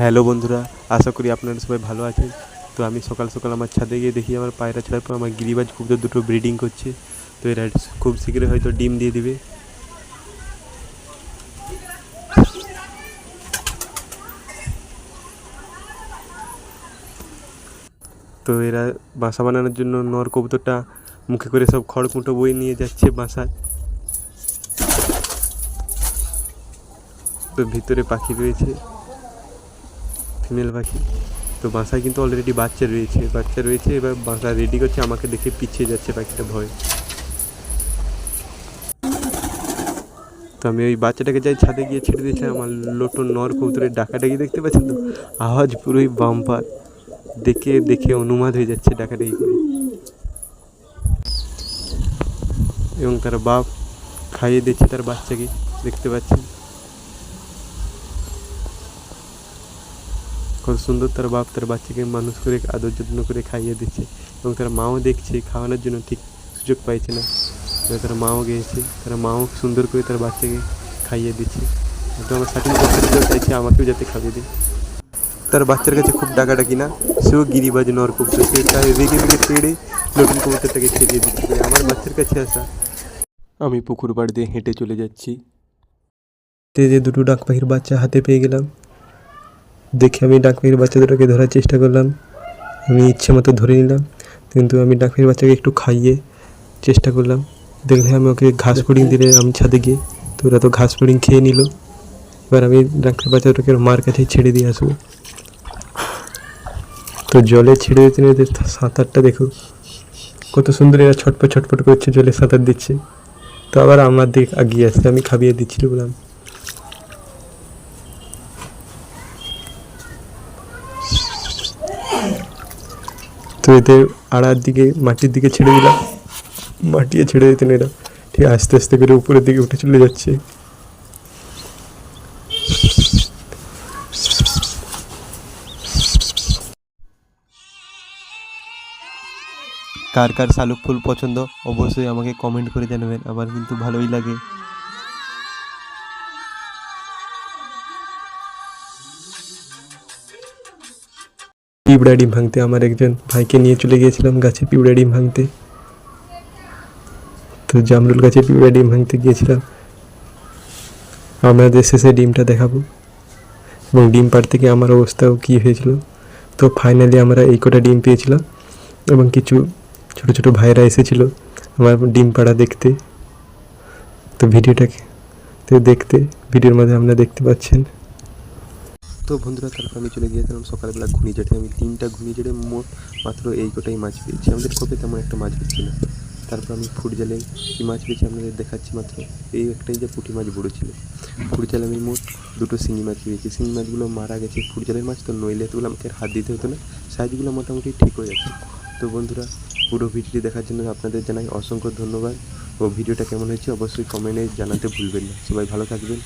Hello বন্ধুরা, আশা করি আপনারা সবাই ভালো আছেন। তো আমি সকাল সকাল আমার ছাদে গিয়ে দেখি, আমার পায়রা ছাড়ার পর আমার গিরিবাজ কবুতর দুটো ব্রিডিং করছে। তো এরা খুব শীঘ্রই হয়তো ডিম দিয়ে দিবে। তো এরা বাসা বানানোর জন্য নর কবুতরটা মুখে করে সব খড়কুটো বই নিয়ে যাচ্ছে বাসায়। তো ভিতরে পাখি রয়েছে। ফিমেল পাখি। তো বাসায় কিন্তু অলরেডি বাচ্চা রয়েছে। বাচ্চা রয়েছে, এবার বাসা রেডি করছে, আমাকে দেখে পিছিয়ে যাচ্ছে পাখিটা ভয়। তো আমি ওই বাচ্চাটাকে যাই ছাদে গিয়ে ছেড়ে দিয়েছি আমার লোটো নর কবুতরের ডাকাডাকি দেখতে পাচ্ছেন তো? আওয়াজ পুরোই বাম্পার। দেখে দেখে অনুমাদ হয়ে যাচ্ছে ডাকাডাকি করে। এবং তার বাপ খাইয়ে দিচ্ছে তার বাচ্চাকে, দেখতে পাচ্ছেন? কত সুন্দর তার বাপ তার বাচ্চাকে মানুষ করে, আদর যত্ন করে খাইয়ে দিচ্ছে এবং তার মাও দেখছে, খাওয়ানোর জন্য ঠিক সুযোগ পাইছে না। তার মাও গিয়েছে, তার মাও সুন্দর করে তার বাচ্চাকে খাইয়ে দিচ্ছে। তো আমার সার্টিফিকেট চাইছে আমাকেও যাতে খাইয়ে দিই তার বাচ্চার কাছে খুব ডাকাডাকি না, সেও গিরিবাজ নর কবুতর সে তাই রেগে রেগে পেড়ে নতুন কবুতরটাকে ছেড়ে দিচ্ছে। আমার বাচ্চার কাছে আসা। আমি পুকুর পাড় দিয়ে হেঁটে চলে যাচ্ছি। তে যে দুটো ডাক পাখির বাচ্চা হাতে পেয়ে গেলাম। দেখে আমি ডাক পাখির বাচ্চা দুটোকে ধরার চেষ্টা করলাম। আমি ইচ্ছে মতো ধরে নিলাম, কিন্তু আমি ডাকমির বাচ্চাকে একটু খাইয়ে চেষ্টা করলাম। দেখলে আমি ওকে ঘাস পুডিং দিলে আমি ছাদে গিয়ে, তো ওরা তো ঘাস পুডিং খেয়ে নিল। এবার আমি ডাক পাখির বাচ্চা দুটোকে মার কাছে ছেড়ে দিয়ে আসব। তো জলে ছেড়ে দিতে নিতে সাঁতারটা দেখো, কত সুন্দর এরা ছটপট ছটপট করছে, জলে সাঁতার দিচ্ছে। তো আবার আমার দিক আগিয়ে আসছে, আমি খাবিয়ে দিচ্ছিল বললাম। তো এতে আড়ার দিকে, মাটির দিকে ছেড়ে দিলাম। মাটিয়ে ছেড়ে দিতেন এরা ঠিক আস্তে আস্তে করে উপরের দিকে উঠে চলে যাচ্ছে। কার কার শালুক ফুল পছন্দ, অবশ্যই আমাকে কমেন্ট করে জানাবেন। আমার কিন্তু ভালোই লাগে। পিঁপড়া ডিম ভাঙতে আমার একজন ভাইকে নিয়ে চলে গিয়েছিলাম গাছে পিঁপড়া ডিম ভাঙতে। তো জামরুল গাছে পিঁপড়া ডিম ভাঙতে গিয়েছিলাম। আপনাদের শেষে ডিমটা দেখাবো। এবং ডিম পাড় থেকে আমার অবস্থাও কী হয়েছিল। তো ফাইনালি আমরা এই কটা ডিম পেয়েছিলাম এবং কিছু ছোট ছোট ভাইরা এসেছিল আমার ডিম পাড়া দেখতে। তো ভিডিওটাকে, তো দেখতে, ভিডিওর মধ্যে আপনারা দেখতে পাচ্ছেন। তো বন্ধুরা তারপর আমি চলে গিয়েছিলাম সকালবেলা ঘূর্ণিঝড়ে আমি তিনটা ঘূর্ণিঝড়ে মোট মাত্র এই কটাই মাছ পেয়েছি। আমাদের কবে তেমন একটা মাছ পেয়েছি না। তারপর আমি ফুট জালে কী মাছ পেয়েছি আপনাদের দেখাচ্ছি মাত্র? এই একটাই যে পুঁটি মাছ বড়ো ছিল। ফুট জালে আমি মোট দুটো শিঙি মাছ পেয়েছি। শিঙি মাছগুলো মারা গেছে ফুট জালের মাছ, তো নইলে এতগুলো আমাকে হাত দিতে হতো না। সাইজগুলো মোটামুটি ঠিক হয়ে যাচ্ছে। তো বন্ধুরা, পুরো ভিডিওটি দেখার জন্য আপনাদের জানাই অসংখ্য ধন্যবাদ। ও ভিডিওটা কেমন হয়েছে অবশ্যই কমেন্টে জানাতে ভুলবেন না। সবাই ভালো থাকবেন।